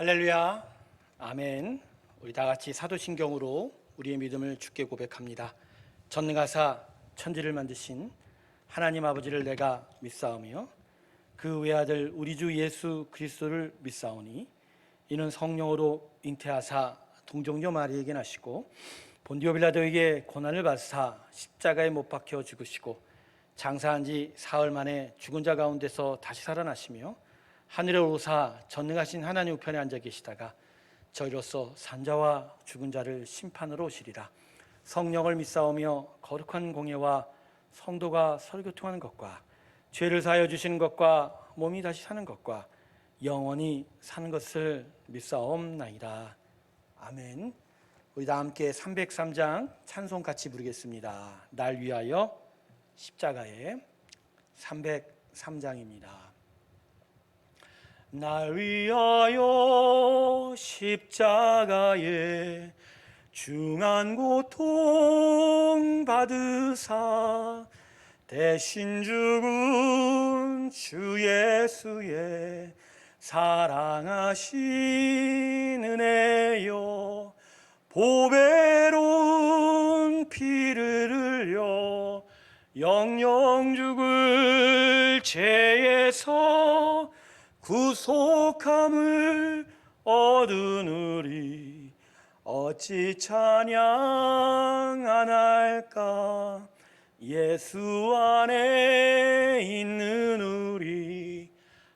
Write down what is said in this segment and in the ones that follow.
할렐루야. 아멘. 우리 다 같이 사도신경으로 우리의 믿음을 주께 고백합니다. 전능하사 천지를 만드신 하나님 아버지를 내가 믿사오며 그 외아들 우리 주 예수 그리스도를 믿사오니 이는 성령으로 잉태하사 동정녀 마리에게 나시고 본디오 빌라도에게 고난을 받으사 십자가에 못 박혀 죽으시고 장사한 지 사흘 만에 죽은 자 가운데서 다시 살아나시며 하늘에 오사 전능하신 하나님 우편에 앉아 계시다가 저희로서 산자와 죽은 자를 심판으로 오시리라. 성령을 믿사오며 거룩한 공예와 성도가 설교 통하는 것과 죄를 사하여 주시는 것과 몸이 다시 사는 것과 영원히 사는 것을 믿사옵나이다. 아멘. 우리 다 함께 303장 찬송 같이 부르겠습니다. 날 위하여 십자가에 303장입니다 날 위하여 십자가에 중한 고통 받으사 대신 죽은 주 예수의 사랑하신 은혜요 보배로운 피를 흘려 영영 죽을 죄에서 구속함을 얻으느리 어찌 찬양 안 할까? 예수 안에 있는 우리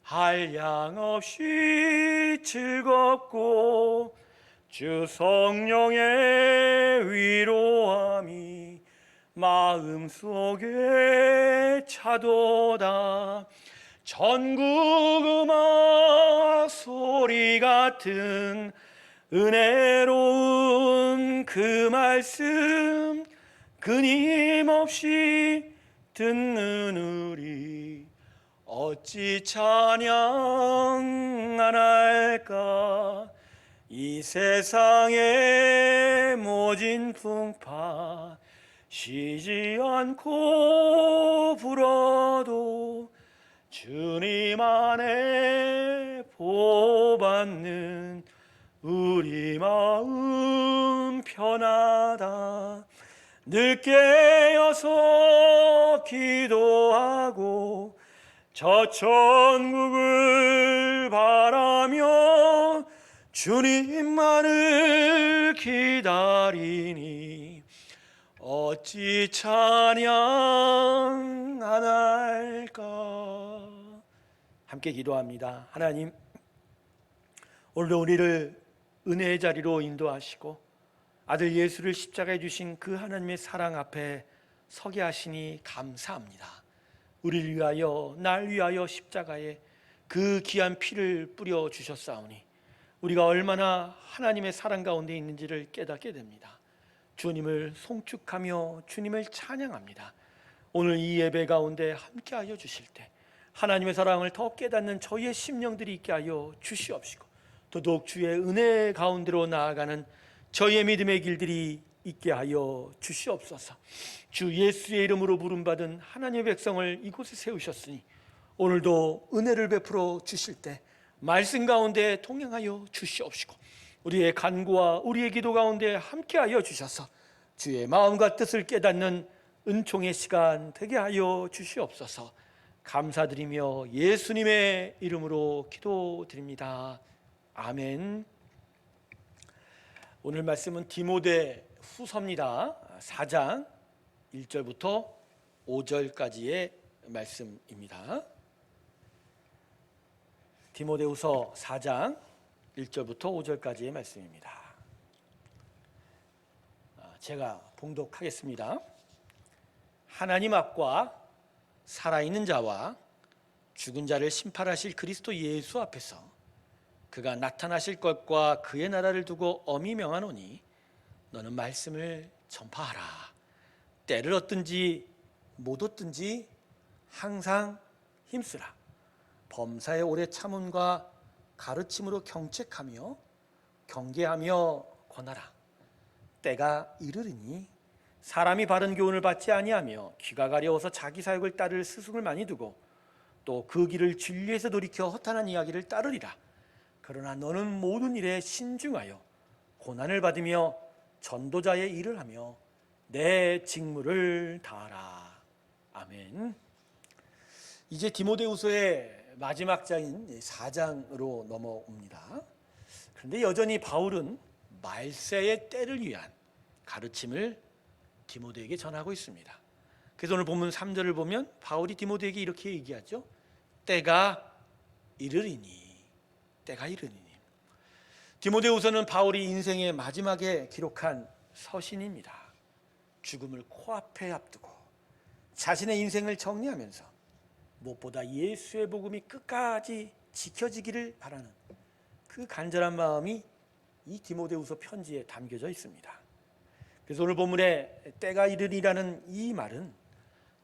한량 없이 즐겁고 주 성령의 위로함이 마음속에 차도다 전국 음악 소리 같은 은혜로운 그 말씀 끊임없이 듣는 우리 어찌 찬양 안 할까? 이 세상의 모진 풍파 쉬지 않고 불어도 주님 안에 보받는 우리 마음 편하다. 늘 깨어서 기도하고 저 천국을 바라며 주님만을 기다리니 어찌 찬양 안 할까 함께 기도합니다. 하나님 오늘도 우리를 은혜의 자리로 인도하시고 아들 예수를 십자가에 주신 그 하나님의 사랑 앞에 서게 하시니 감사합니다. 우리를 위하여 날 위하여 십자가에 그 귀한 피를 뿌려 주셨사오니 우리가 얼마나 하나님의 사랑 가운데 있는지를 깨닫게 됩니다. 주님을 송축하며 주님을 찬양합니다. 오늘 이 예배 가운데 함께하여 주실 때 하나님의 사랑을 더 깨닫는 저희의 심령들이 있게 하여 주시옵시고 더더욱 주의 은혜 가운데로 나아가는 저희의 믿음의 길들이 있게 하여 주시옵소서. 주 예수의 이름으로 부름받은 하나님의 백성을 이곳에 세우셨으니 오늘도 은혜를 베풀어 주실 때 말씀 가운데 동행하여 주시옵시고 우리의 간구와 우리의 기도 가운데 함께하여 주셔서 주의 마음과 뜻을 깨닫는 은총의 시간 되게 하여 주시옵소서. 감사드리며 예수님의 이름으로 기도드립니다. 아멘. 오늘 말씀은 디모데 후서입니다. 4장 1절부터 5절까지의 말씀입니다. 디모데후서 4장 1절부터 5절까지의 말씀입니다. 아, 제가 봉독하겠습니다. 하나님 앞과 살아있는 자와 죽은 자를 심판하실 그리스도 예수 앞에서 그가 나타나실 것과 그의 나라를 두고 엄히 명하노니 너는 말씀을 전파하라. 때를 얻든지 못 얻든지 항상 힘쓰라. 범사의 오래 참음과 가르침으로 경책하며 경계하며 권하라. 때가 이르리니 사람이 바른 교훈을 받지 아니하며 귀가 가려워서 자기 사역을 따를 스승을 많이 두고 또 그 길을 진리에서 돌이켜 허탄한 이야기를 따르리라. 그러나 너는 모든 일에 신중하여 고난을 받으며 전도자의 일을 하며 내 직무를 다하라. 아멘. 이제 디모데후서의 마지막 장인 4장으로 넘어옵니다. 그런데 여전히 바울은 말세의 때를 위한 가르침을 디모데에게 전하고 있습니다. 그래서 오늘 본문 3절을 보면 바울이 디모데에게 이렇게 얘기하죠. 때가 이르리니 때가 이르리니 디모데후서는 바울이 인생의 마지막에 기록한 서신입니다. 죽음을 코앞에 앞두고 자신의 인생을 정리하면서 무엇보다 예수의 복음이 끝까지 지켜지기를 바라는 그 간절한 마음이 이 디모데후서 편지에 담겨져 있습니다. 그래서 오늘 본문에 때가 이르리라는 이 말은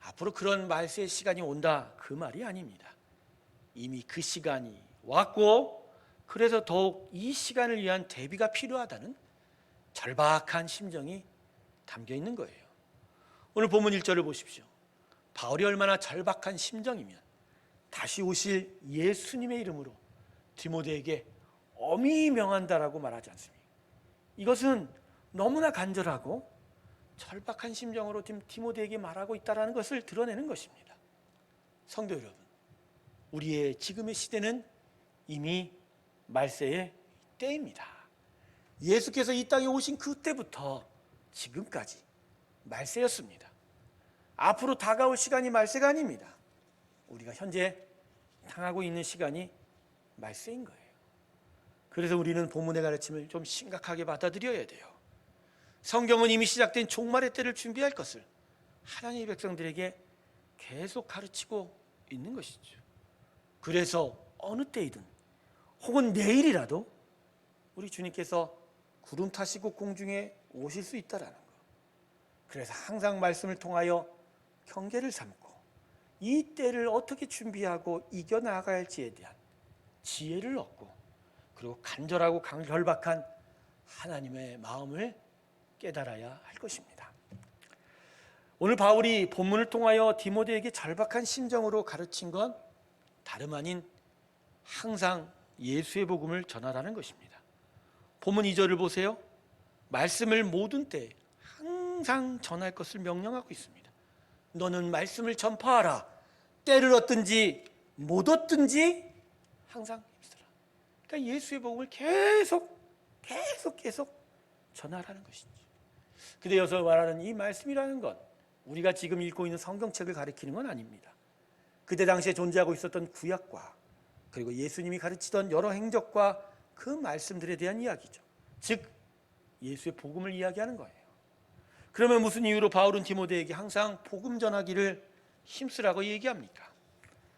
앞으로 그런 말세의 시간이 온다 그 말이 아닙니다. 이미 그 시간이 왔고 그래서 더욱 이 시간을 위한 대비가 필요하다는 절박한 심정이 담겨 있는 거예요. 오늘 본문 1절을 보십시오. 바울이 얼마나 절박한 심정이면 다시 오실 예수님의 이름으로 디모데에게 엄히 명한다라고 말하지 않습니까? 이것은 너무나 간절하고 절박한 심정으로 디- 디모데에게 말하고 있다라는 것을 드러내는 것입니다. 성도 여러분, 우리의 지금의 시대는 이미 말세의 때입니다. 예수께서 이 땅에 오신 그때부터 지금까지 말세였습니다. 앞으로 다가올 시간이 말세가 아닙니다. 우리가 현재 당하고 있는 시간이 말세인 거예요. 그래서 우리는 본문의 가르침을 좀 심각하게 받아들여야 돼요. 성경은 이미 시작된 종말의 때를 준비할 것을 하나님의 백성들에게 계속 가르치고 있는 것이죠. 그래서 어느 때이든 혹은 내일이라도 우리 주님께서 구름 타시고 공중에 오실 수 있다라는 것. 그래서 항상 말씀을 통하여 경계를 삼고 이 때를 어떻게 준비하고 이겨 나가야 할지에 대한 지혜를 얻고 그리고 간절하고 강결박한 하나님의 마음을 깨달아야 할 것입니다. 오늘 바울이 본문을 통하여 디모데에게 절박한 심정으로 가르친 건 다름 아닌 항상 예수의 복음을 전하라는 것입니다. 본문 2절을 보세요. 말씀을 모든 때 항상 전할 것을 명령하고 있습니다. 너는 말씀을 전파하라. 때를 얻든지 못 얻든지 항상 힘쓰라. 그러니까 예수의 복음을 계속 계속 계속 전하라는 것이죠. 근데 여기서 말하는 이 말씀이라는 건 우리가 지금 읽고 있는 성경책을 가리키는 건 아닙니다. 그때 당시에 존재하고 있었던 구약과 그리고 예수님이 가르치던 여러 행적과 그 말씀들에 대한 이야기죠. 즉 예수의 복음을 이야기하는 거예요. 그러면 무슨 이유로 바울은 디모데에게 항상 복음 전하기를 힘쓰라고 얘기합니까?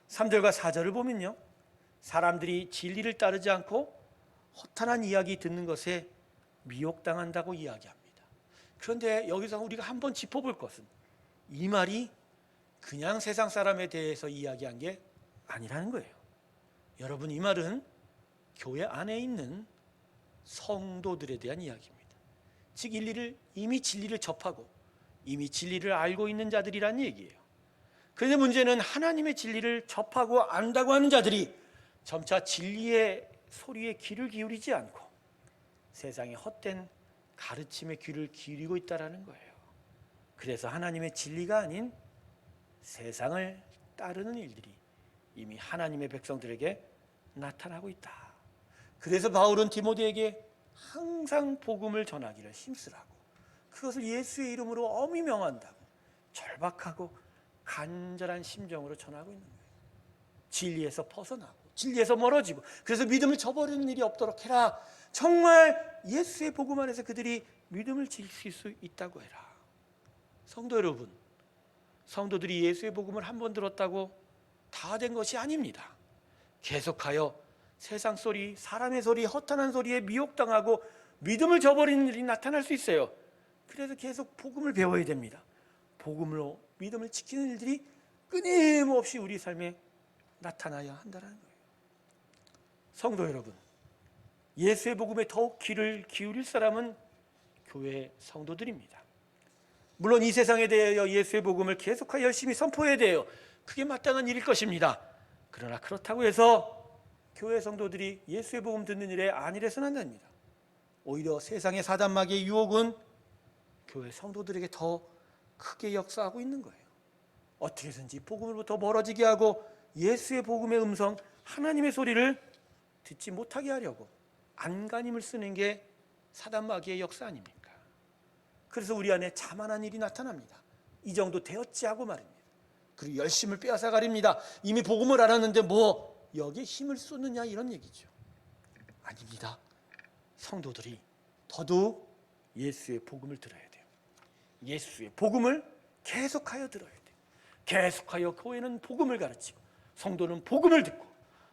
3절과 4절을 보면요. 사람들이 진리를 따르지 않고 허탄한 이야기 듣는 것에 미혹당한다고 이야기합니다. 그런데 여기서 우리가 한번 짚어볼 것은 이 말이 그냥 세상 사람에 대해서 이야기한 게 아니라는 거예요. 여러분 이 말은 교회 안에 있는 성도들에 대한 이야기입니다. 즉 진리를 이미 진리를 접하고 이미 진리를 알고 있는 자들이란 얘기예요. 그런데 문제는 하나님의 진리를 접하고 안다고 하는 자들이 점차 진리의 소리에 귀를 기울이지 않고 세상의 헛된 가르침에 귀를 기울이고 있다라는 거예요. 그래서 하나님의 진리가 아닌 세상을 따르는 일들이 이미 하나님의 백성들에게 나타나고 있다. 그래서 바울은 디모데에게 항상 복음을 전하기를 힘쓰라고 그것을 예수의 이름으로 엄히 명한다고 절박하고 간절한 심정으로 전하고 있는 거예요. 진리에서 벗어나고 진리에서 멀어지고 그래서 믿음을 저버리는 일이 없도록 해라. 정말 예수의 복음 안에서 그들이 믿음을 지킬 수 있다고 해라. 성도 여러분, 성도들이 예수의 복음을 한 번 들었다고 다 된 것이 아닙니다. 계속하여 세상 소리, 사람의 소리, 허탄한 소리에 미혹당하고 믿음을 저버리는 일이 나타날 수 있어요. 그래서 계속 복음을 배워야 됩니다. 복음으로 믿음을 지키는 일들이 끊임없이 우리 삶에 나타나야 한다는 거예요. 성도 여러분, 예수의 복음에 더욱 귀를 기울일 사람은 교회 성도들입니다. 물론 이 세상에 대하여 예수의 복음을 계속하여 열심히 선포해야 돼요. 그게 마땅한 일일 것입니다. 그러나 그렇다고 해서 교회 성도들이 예수의 복음 듣는 일에 안일해서는 안 됩니다. 오히려 세상의 사단마귀의 유혹은 교회 성도들에게 더 크게 역사하고 있는 거예요. 어떻게든지 복음으로부터 멀어지게 하고 예수의 복음의 음성, 하나님의 소리를 듣지 못하게 하려고 안간힘을 쓰는 게 사단 마귀의 역사 아닙니까? 그래서 우리 안에 자만한 일이 나타납니다. 이 정도 되었지 하고 말입니다. 그리고 열심을 빼앗아 가립니다. 이미 복음을 알았는데 뭐 여기에 힘을 쏟느냐 이런 얘기죠. 아닙니다. 성도들이 더더욱 예수의 복음을 들어야 돼요. 예수의 복음을 계속하여 들어야 돼요. 계속하여 교회는 복음을 가르치고 성도는 복음을 듣고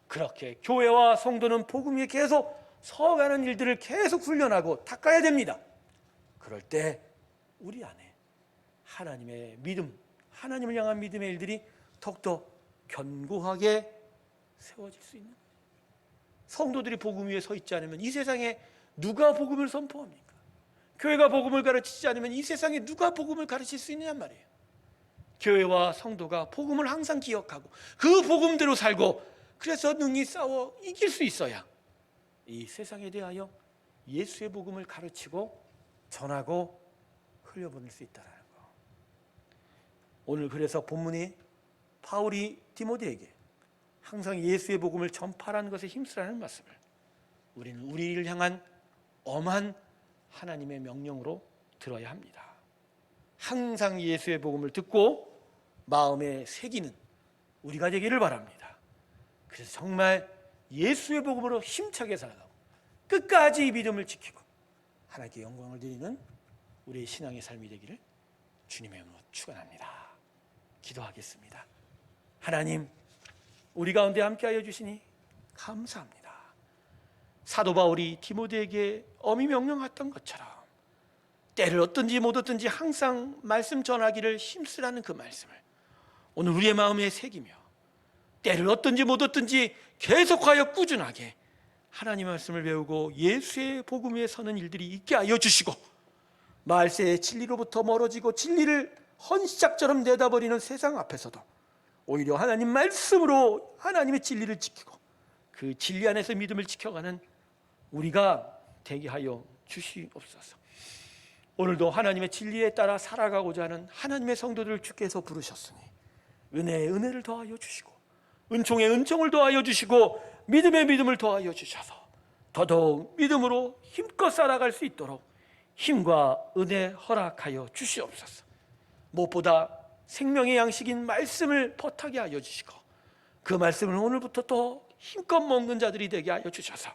그렇게 교회와 성도는 복음 위에 계속 서가는 일들을 계속 훈련하고 닦아야 됩니다. 그럴 때 우리 안에 하나님의 믿음, 하나님을 향한 믿음의 일들이 더욱더 견고하게 세워질 수 있는. 성도들이 복음 위에 서 있지 않으면 이 세상에 누가 복음을 선포합니까? 교회가 복음을 가르치지 않으면 이 세상에 누가 복음을 가르칠 수 있느냐 말이에요. 교회와 성도가 복음을 항상 기억하고 그 복음대로 살고 그래서 능히 싸워 이길 수 있어야 이 세상에 대하여 예수의 복음을 가르치고 전하고 흘려보낼 수 있다라는 거. 오늘 그래서 본문이 바울이 디모데에게 항상 예수의 복음을 전파하는 것에 힘쓰라는 말씀을 우리는 우리를 향한 엄한 하나님의 명령으로 들어야 합니다. 항상 예수의 복음을 듣고 마음에 새기는 우리가 되기를 바랍니다. 그래서 정말 예수의 복음으로 힘차게 살아가고 끝까지 이 믿음을 지키고 하나님께 영광을 드리는 우리의 신앙의 삶이 되기를 주님의 이름으로 축원합니다. 기도하겠습니다. 하나님, 우리 가운데 함께하여 주시니 감사합니다. 사도 바울이 디모데에게 엄히 명령했던 것처럼 때를 얻든지 못 얻든지 항상 말씀 전하기를 힘쓰라는 그 말씀을 오늘 우리의 마음에 새기며 때를 얻든지 못 얻든지 계속하여 꾸준하게 하나님의 말씀을 배우고 예수의 복음 위에 서는 일들이 있게 하여 주시고 말세의 진리로부터 멀어지고 진리를 헌시작처럼 내다버리는 세상 앞에서도 오히려 하나님 말씀으로 하나님의 진리를 지키고 그 진리 안에서 믿음을 지켜가는 우리가 되게 하여 주시옵소서. 오늘도 하나님의 진리에 따라 살아가고자 하는 하나님의 성도들을 주께서 부르셨으니 은혜에 은혜를 더하여 주시고 은총에 은총을 더하여 주시고 믿음에 믿음을 더하여 주셔서 더더욱 믿음으로 힘껏 살아갈 수 있도록 힘과 은혜 허락하여 주시옵소서. 무엇보다 생명의 양식인 말씀을 퍼타게 하여 주시고 그 말씀을 오늘부터 더 힘껏 먹는 자들이 되게 하여 주셔서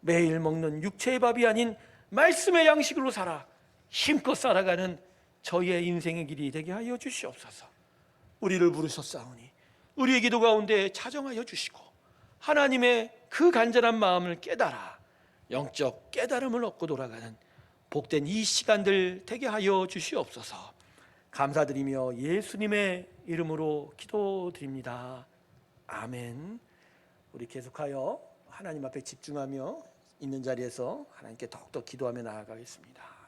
매일 먹는 육체의 밥이 아닌 말씀의 양식으로 살아 힘껏 살아가는 저희의 인생의 길이 되게 하여 주시옵소서. 우리를 부르셨사오니 우리의 기도 가운데 자정하여 주시고 하나님의 그 간절한 마음을 깨달아 영적 깨달음을 얻고 돌아가는 복된 이 시간들 되게 하여 주시옵소서. 감사드리며 예수님의 이름으로 기도드립니다. 아멘. 우리 계속하여 하나님 앞에 집중하며 있는 자리에서 하나님께 더욱더 기도하며 나아가겠습니다.